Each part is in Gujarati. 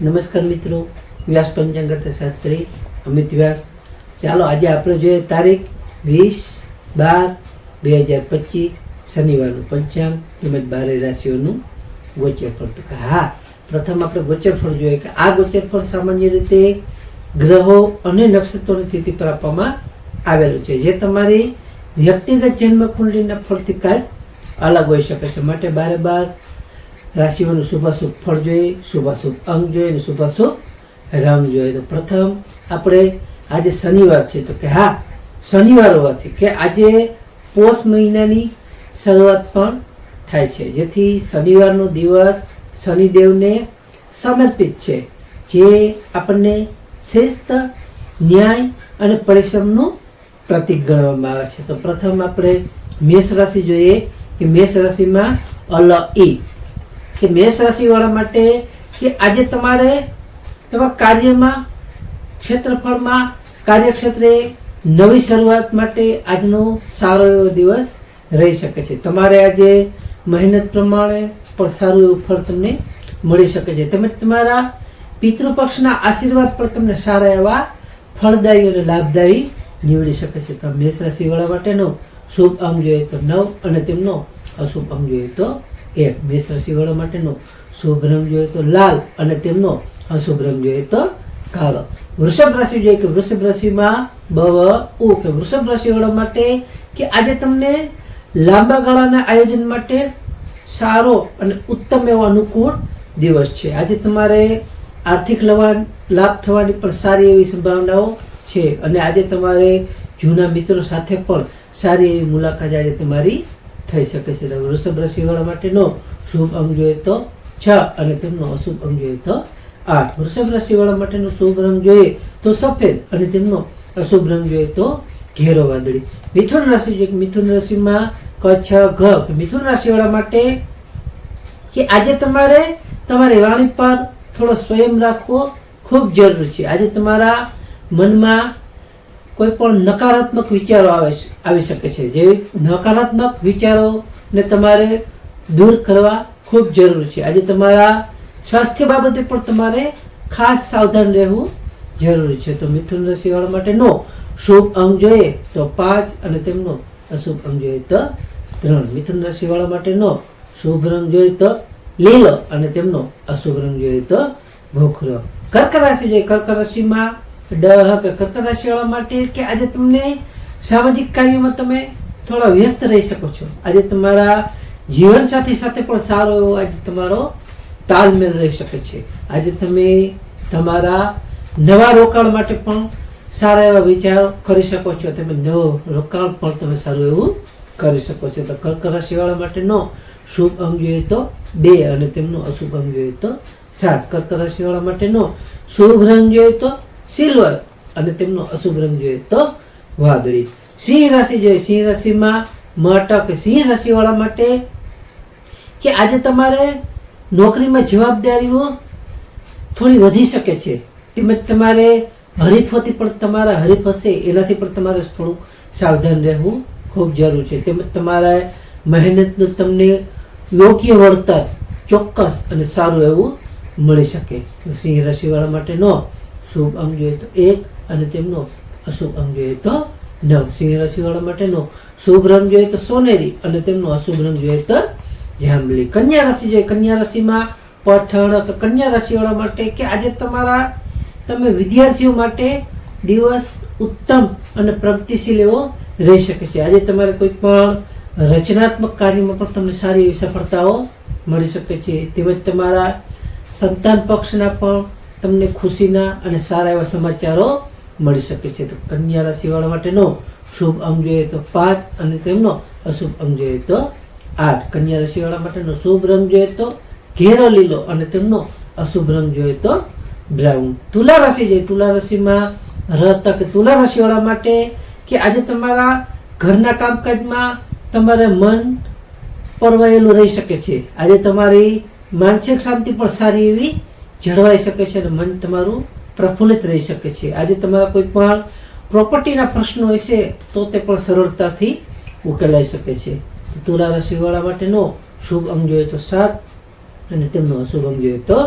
નમસ્કાર મિત્રો, વ્યાસ પંચાંગત શાસ્ત્રી, અમિત વ્યાસ. ચાલો આજે આપણે જોઈએ તારીખ વીસ બાર બે હજાર પચીસ, શનિવારનું પંચાંગ તેમજ બારે રાશિઓનું ગોચર ફળ હા, પ્રથમ આપણે ગોચર ફળ જોઈએ કે આ ગોચર ફળ સામાન્ય રીતે ગ્રહો અને નક્ષત્રોની સ્થિતિ પર આપવામાં આવેલું છે. જે તમારી વ્યક્તિગત જન્મ કુંડલીના ફળથી કાંઈ અલગ હોઈ શકે છે. માટે બારે બાર રાશિઓનું શુભાશુભ ફળ જોઈએ શુભાશુભ અંગ જોઈએ અને શુભાશુભ રંગ જોઈએ. તો પ્રથમ આપણે આજે શનિવાર છે. તો કે હા, શનિવાર હોવાથી કે આજે પોષ મહિનાની શરૂઆત પણ થાય છે. જેથી શનિવારનો દિવસ શનિદેવને સમર્પિત છે. જે આપણને શ્રેષ્ઠ ન્યાય અને પરિશ્રમનું પ્રતિક ગણવામાં આવે છે. તો પ્રથમ આપણે મેષ રાશિ જોઈએ કે મેષ રાશિમાં અલ ઈ. કે મેષ રાશિવાળા માટે કે આજે તમારે તમારા કાર્યમાં, ક્ષેત્રફળમાં, કાર્યક્ષેત્રે નવી શરૂઆત માટે આજનો સારો એવો દિવસ રહી શકે છે. તમારે આજે મહેનત પ્રમાણે પણ સારું એવું ફળ તમને મળી શકે છે. તેમજ તમારા પિતૃપક્ષના આશીર્વાદ પણ તમને સારા એવા ફળદાયી અને લાભદાયી નીવડી શકે છે. તો મેષ રાશિવાળા માટેનો શુભ અંગ જોઈએ તો નવ અને તેમનો અશુભ અંગ જોઈએ તો એક મેષ રાશિવાળા માટેનો શુભ રંગ જોઈએ તો લાલ અને તેમનો અશુભ રંગ જોઈએ તો કાળો. વૃષભ રાશિ જોઈએ કે વૃષભ રાશિમાં બવ ઉ. કે વૃષભ રાશિવાળા માટે કે આજે તમને લાંબા ગાળાના આયોજન માટે સારો અને ઉત્તમ એવો અનુકૂળ દિવસ છે. આજે તમારે આર્થિક લાભ થવાની પણ સારી એવી સંભાવનાઓ છે. અને આજે તમારે જૂના મિત્રો સાથે પણ સારી એવી મુલાકાત આજે તમારી થઈ શકે છે. વૃષભ રાશિવાળા માટેનો શુભ અંગ જોઈએ તો છ અને તેમનો અશુભ અંગ જોઈએ તો આઠ. વૃષભ રાશિવાળા માટેનો શુભ રંગ જોઈએ તો સફેદ અને તેમનો અશુભ રંગ જોઈએ તો ઘેરો વાદળી. મિથુન રાશિ જોઈએ મિથુન રાશિમાં કચ્છ, ઘ. મિથુન રાશિવાળા માટે કે આજે તમારે તમારી વાણી પર થોડો સ્વયં રાખવો ખૂબ જરૂરી છે. આજે તમારા મનમાં કોઈ પણ નકારાત્મક વિચારો આવે આવી શકે છે. જે નકારાત્મક વિચારોને તમારે દૂર કરવા ખૂબ જરૂરી છે. આજે તમારા સ્વાસ્થ્ય બાબતે પણ તમારે ખાસ સાવધાન રહેવું જરૂરી છે. તો મિથુન રાશિવાળા માટે નો. શુભ અંગ જોઈએ તો પાંચ અને તેમનો અશુભ અંગ જોઈએ તો ત્રણ. મિથુન રાશિવાળા માટે નો. શુભ રંગ જોઈએ તો લીલો અને તેમનો અશુભ રંગ જોઈએ તો ભૂખરો. કર્ક રાશિ જોઈએ. કર્ક રાશિમાં ડહ કે કર્ક રાશિવાળા માટે કે આજે તમને સામાજિક કાર્યમાં તમે થોડા વ્યસ્ત રહી શકો છો. આજે તમારા જીવનસાથી સાથે પણ સારો એવો આજે તમારો તાલમેલ રહી શકે છે. આજે તમે તમારા નવા રોકાણ માટે પણ સારા એવા વિચારો કરી શકો છો. તમે નવો રોકાણ પણ તમે સારું એવું કરી શકો છો. તો કર્ક રાશિવાળા માટેનો શુભ અંગ જોઈએ તો બે અને તેમનો અશુભ અંગ જોઈએ તો સાત. કર્ક રાશિવાળા માટેનો શુભ રંગ જોઈએ તો સિલ્વર અને તેમનો અશુભ રંગ જોઈએ તો વાદળી. સિંહ રાશિ જોઈએ. સિંહ રાશિમાં મટક. સિંહ રાશિવાળા માટે કે આજે તમારે નોકરીમાં જવાબદારીઓ થોડી વધી શકે છે. તેમજ તમારે હરીફોથી પણ તમારા હરીફ હશે એનાથી પણ તમારે થોડું સાવધાન રહેવું ખૂબ જરૂર છે. તેમજ તમારા મહેનતનું તમને યોગ્ય વળતર ચોક્કસ અને સારું એવું મળી શકે. સિંહ રાશિવાળા માટેનો શુભ અંગ જોઈએ તો એક અને તેમનો અશુભ અંગ જોઈએ તો નવ. સિંહ રાશિવાળા માટેનો શુભ રંગ જોઈએ તો સોનેરી અને તેમનો અશુભ રંગ જોઈએ તો જાંબલી. કન્યા રાશિ જોઈએ. કન્યા રાશિમાં પઠણ કન્યા રાશિવાળા માટે કે આજે તમારા તમે વિદ્યાર્થીઓ માટે દિવસ ઉત્તમ અને પ્રગતિશીલ એવો રહી શકે છે. આજે તમારે કોઈ પણ રચનાત્મક કાર્યમાં પણ તમને સારી એવી સફળતાઓ મળી શકે છે. તેમજ તમારા સંતાન પક્ષના પણ તમને ખુશીના અને સારા એવા સમાચારો મળી શકે છે. તો કન્યા રાશિવાળા માટેનો શુભ અંગ જોઈએ તો પાંચ અને તેમનો અશુભ અંગ જોઈએ તો આઠ. કન્યા રાશિવાળા માટેનો શુભ રંગ જોઈએ તો ઘેરો લીલો અને તેમનો અશુભ રંગ જોઈએ તો બ્રાઉન. તુલા રાશિ જોઈએ. તુલા રાશિમાં કે તુલા રાશિવાળા માટે કે આજે તમારા ઘરના કામકાજમાં તમારે મન પરવાયેલું રહી શકે છે. આજે તમારી માનસિક શાંતિ પણ સારી એવી જળવાઈ શકે છે અને મન તમારું પ્રફુલ્લિત રહી શકે છે. આજે તમારા કોઈ પણ પ્રોપર્ટીના પ્રશ્નો હશે, તો તે પણ સરળતાથી ઉકેલાઈ શકે છે. તુલા રાશિવાળા માટેનો શુભ અંગ જોઈએ તો સાત અને તેમનો અશુભ અંગ જોઈએ તો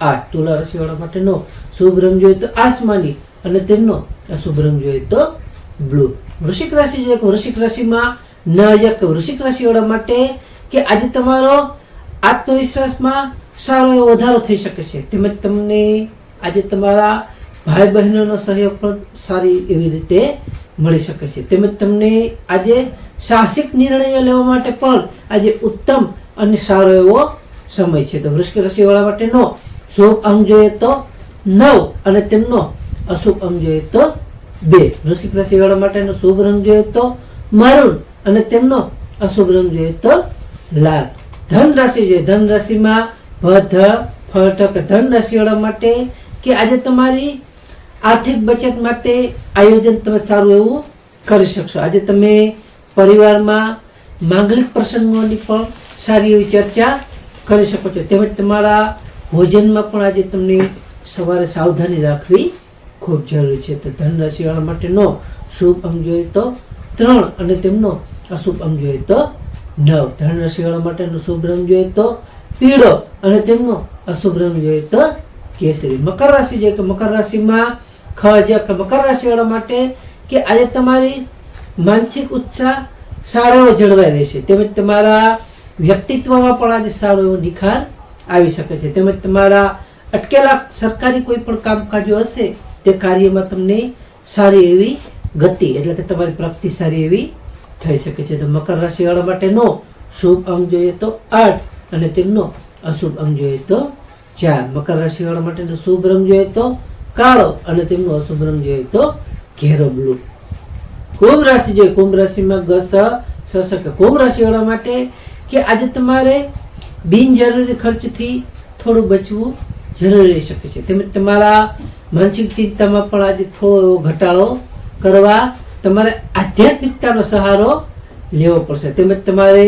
આઠ. તુલા રાશિવાળા માટેનો શુભ રંગ જોઈએ તો આસમાની અને તેમનો અશુભ રંગ જોઈએ તો બ્લુ. વૃશ્ચિક રાશિ જોઈએ વૃશ્ચિક રાશિમાં ન એક રાશિવાળા માટે કે આજે તમારો આત્મવિશ્વાસમાં સારો એવો વધારો થઈ શકે છે. તેમજ તમને આજે તમારા ભાઈ બહેનોનો સહયોગ પણ સારી એવી રીતે મળી શકે છે. તેમજ તમને આજે સાહસિક નિર્ણયો લેવા માટે પણ આજે ઉત્તમ અને સારો એવો સમય છે. તો વૃશ્ચિક રાશિવાળા માટેનો શુભ અંગ જોઈએ તો નવ અને તેમનો અશુભ અંગ જોઈએ તો બે. વૃશ્ચિક રાશિવાળા માટેનો શુભ રંગ જોઈએ તો મરૂન અને તેમનો અશુભ રંગ જોઈએ તો લાલ. ધન રાશિ જોઈએ. ધન રાશિમાં ભધ ફટક ધન રાશિવાળા માટે કે આજે તમારી આર્થિક બચત માટે આયોજન તમે સારું એવું કરી શકશો. આજે તમે પરિવારમાં માંગલિક પ્રસંગોની પણ સારી એવી ચર્ચા કરી શકો છો. તેમજ તમારા ભોજનમાં પણ આજે તમને સવારે સાવધાની રાખવી ખૂબ જરૂરી છે. તો ધન રાશિવાળા માટેનો શુભ અંગ જોઈએ તો ત્રણ અને તેમનો અશુભ અંગ જોઈએ તો નવ. ધન રાશિવાળા માટેનો શુભ રંગ જોઈએ તો પીળો. અને તેમનો અશુભ રંગ જોઈએ તો કેસરી. મકર રાશિ જોઈએ કે મકર રાશિમાં ખજ કે મકર રાશિવાળા માટે કે આજે તમારી માનસિક ઉત્સાહ સારો એવો જળવાઈ રહેશે. તેમજ તમારા વ્યક્તિત્વમાં પણ આજે સારો એવો નિખાર આવી શકે છે. તેમજ તમારા અટકેલા સરકારી કોઈ પણ કામકાજો હશે તે કાર્યમાં તમને સારી એવી ગતિ, એટલે કે તમારી પ્રગતિ સારી એવી થઈ શકે છે. તો મકર રાશિવાળા માટેનો શુભ અંગ જોઈએ તો આઠ. અને તેમનો અશુભ અંગ જોઈએ તો ચાર મકર રાશિવાળા માટેનો શુભ રંગ જોઈએ તો કાળો અને તેમનો અશુભ રંગ જોઈએ તો ઘેરો બ્લુ. કુંભ રાશિ જોઈએ કુંભ રાશિમાં ગસ શશક કુંભ રાશિવાળા માટે કે આજે તમારે બિનજરૂરી ખર્ચથી થોડું બચવું જરૂરી શકે છે. તેમજ તમારા માનસિક ચિંતામાં પણ આજે થોડો એવો ઘટાડો કરવા તમારે આધ્યાત્મિકતાનો સહારો લેવો પડશે. તેમજ તમારે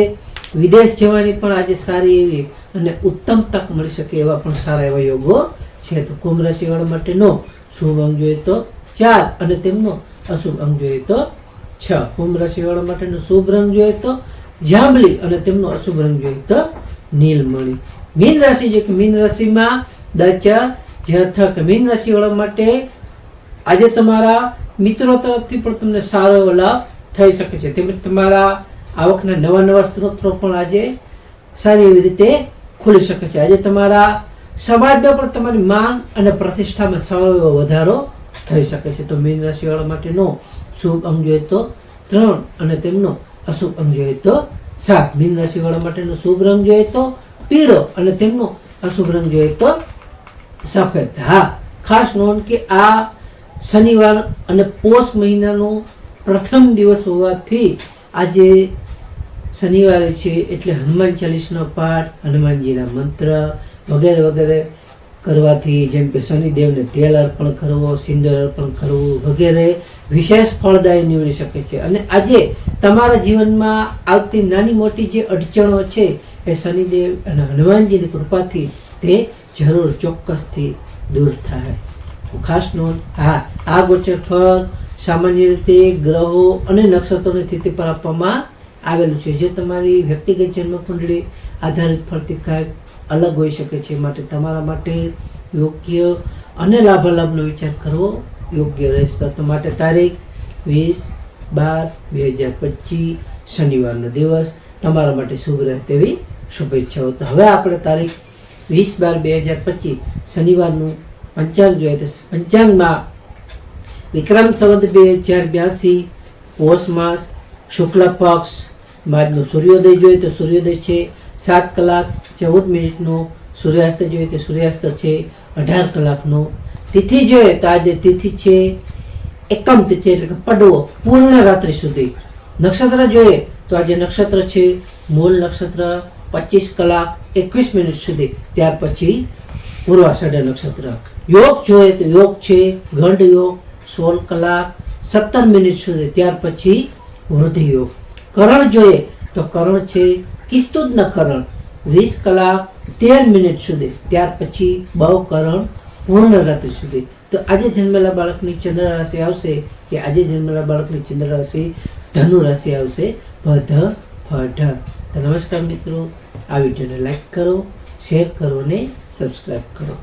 વિદેશ જવાની પણ આજે સારી એવી અને ઉત્તમ તક મળી શકે એવા પણ સારા એવા યોગો છે. તો કુંભ રાશિવાળા માટેનો શુભ અંગ જોઈએ તો ચાર અને તેમનો અશુભ અંગ જોઈએ તો છ. કુંભ રાશિવાળા માટેનો શુભ રંગ જોઈએ તો જાંબલી અને તેમનો અશુભ રંગ જોઈએ તો નીલમણી. મીન રાશિ જોઈએ કે મીન રાશિમાં દચ, જથક મીન રાશિવાળા માટે આજે તમારા મિત્રો તરફથી પણ તમને સારો લાભ થઈ શકે છે. તેમજ તમારા આવકના નવા નવા સ્ત્રોતો પણ આજે સારી એવી રીતે ખુલી શકે છે. આજે તમારા સમાજમાં પણ તમારી માંગ અને પ્રતિષ્ઠામાં એવો વધારો થઈ શકે છે. તો મીન રાશિવાળા માટેનો શુભ અંગ જોઈએ તો ત્રણ અને તેમનો અશુભ અંગ જોઈએ તો સાત. મીન રાશિવાળા માટેનો શુભ રંગ જોઈએ તો પીળો અને તેમનો અશુભ રંગ જોઈએ તો સફેદ. હા, ખાસ નોંધ કે આ શનિવાર અને પોષ મહિનાનો પ્રથમ દિવસ હોવાથી આજે શનિવારે છે એટલે હનુમાન ચાલીસનો પાઠ, હનુમાનજીના મંત્ર વગેરે વગેરે કરવાથી જેમ કે શનિદેવને તેલ અર્પણ કરવો, સિંદૂર અર્પણ કરવું વગેરે વિશેષ ફળદાયી નીવડી શકે છે. અને આજે તમારા જીવનમાં આવતી નાની મોટી જે અડચણો છે એ શનિદેવ અને હનુમાનજીની કૃપાથી તે જરૂર ચોક્કસથી દૂર થાય. ખાસ નોંધ, હા, આ ગોચર ફળ સામાન્ય રીતે ગ્રહો અને નક્ષત્રોની સ્થિતિ પર આપવામાં આવેલું છે. જે તમારી વ્યક્તિગત જન્મ કુંડળી આધારિત ફળથી કાંઈક અલગ હોઈ શકે છે માટે તમારા માટે યોગ્ય અને લાભાલાભનો વિચાર કરવો યોગ્ય રહેશે. તો માટે તારીખ વીસ બાર બે હજાર પચીસ, શનિવારનો દિવસ. તમારા માટે શુભ રહે તેવી શુભેચ્છાઓ. તો હવે આપણે તારીખ વીસ બાર બે હજાર પચીસ, શનિવારનું પંચાંગ જોઈએ તો પંચાંગમાં વિક્રમ સંવત બે હજાર બ્યાસી, પોષ માસ, શુક્લ પક્ષ બાદનો સૂર્યોદય જોઈએ તો સૂર્યોદય છે સાત કલાક, ચૌદ મિનિટનો સૂર્યાસ્ત જોઈએ તો સૂર્યાસ્ત છે અઢાર કલાકનો. તિથિ જોઈએ તો આજે તિથિ છે એકમ તિથિ એટલે કે પડવો, પૂર્ણ રાત્રિ સુધી. નક્ષત્ર જોઈએ તો આજે નક્ષત્ર છે મૂળ નક્ષત્ર પચીસ કલાક, એકવીસ મિનિટ સુધી. ત્યાર પછી પૂર્વાષાઢ નક્ષત્ર. યોગ જોઈએ તો યોગ છે ગંડ યોગ સોળ કલાક, સત્તર મિનિટ સુધી. ત્યાર પછી વૃદ્ધિ યોગ. કરણ જોઈએ તો કરણ છે કિસ્તુદન કરણ. વીસ કલાક, તેર મિનિટ સુધી. ત્યાર પછી બહુ કરણ પૂર્ણ રાત્રિ સુધી. તો આજે જન્મેલા બાળકની ચંદ્ર રાશિ આવશે કે આજે જન્મેલા બાળકની ચંદ્ર રાશિ ધનુ રાશિ આવશે? ભધ ફઢ તો નમસ્કાર મિત્રો. આ વિડીયોને લાઈક કરો, શેર કરો અને સબસ્ક્રાઈબ કરો.